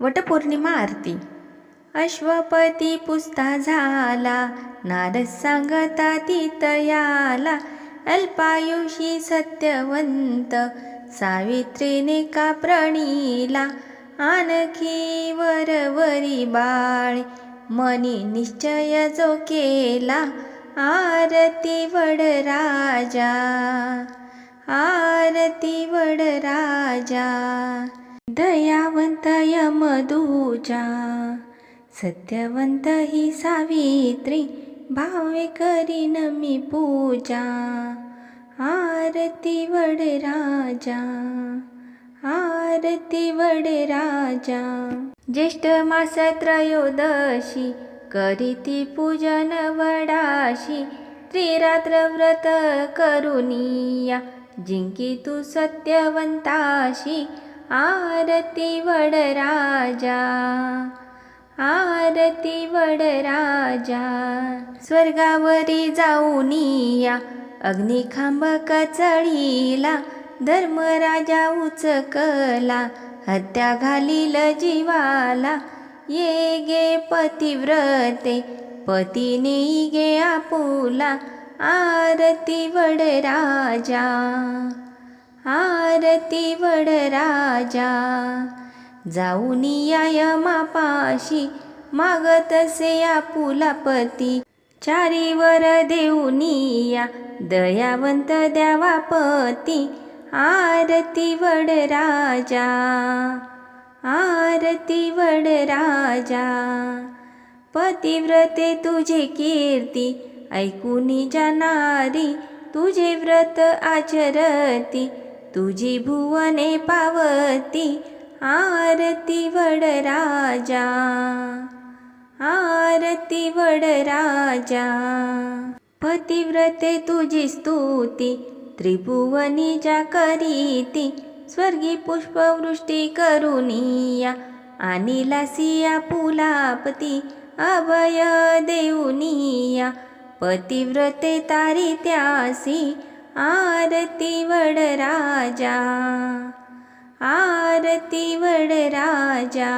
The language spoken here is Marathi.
वटपौर्णिमा आरती. अश्वपती पुस्ता झाला नारद सांगता तीतयाला अल्पायुषी सत्यवंत सावित्रीने का प्रणीला आणखी वरवरी बाळ मनी निश्चय जो केला आरती वडराजा आरती वडराजा दयावंत यमदूजा सत्यवंत ही सावित्री भावे करीन मी पूजा। आरती वडराजा आरती वडराजा त्रयोदशी करीती पूजन वडाशी। त्रिरात्र व्रत करुनिया जिंकी तू सत्यवंताशी आरती वडराजा आरती वडराजा स्वर्गावरी जाऊनिया अग्निखांब कचळीला धर्मराजा उचकला हत्या घालील जीवाला. ये गे पतिव्रते पतीने गे आपुला. आरती वडराजा आरती वडराजा जाऊन या मापाशी मागतसे आपुला पती चारीवर देऊनिया दयावंत द्यावा पती आरती वड राजा आरती वड राजा. पतिव्रते तुझे कीर्ती ऐकूनी जाणारी तुझे व्रत आचरती. तुझी भुवने पावती आरती वडराजा आरती वडराजा पतिव्रते तुझी स्तुती त्रिभुवनी जा करीती स्वर्गी पुष्पवृष्टी करुनिया आणि लासिया पुलापती अभय देऊनिया पतिव्रते तारी त्यासी आरती वडराजा आरती वडराजा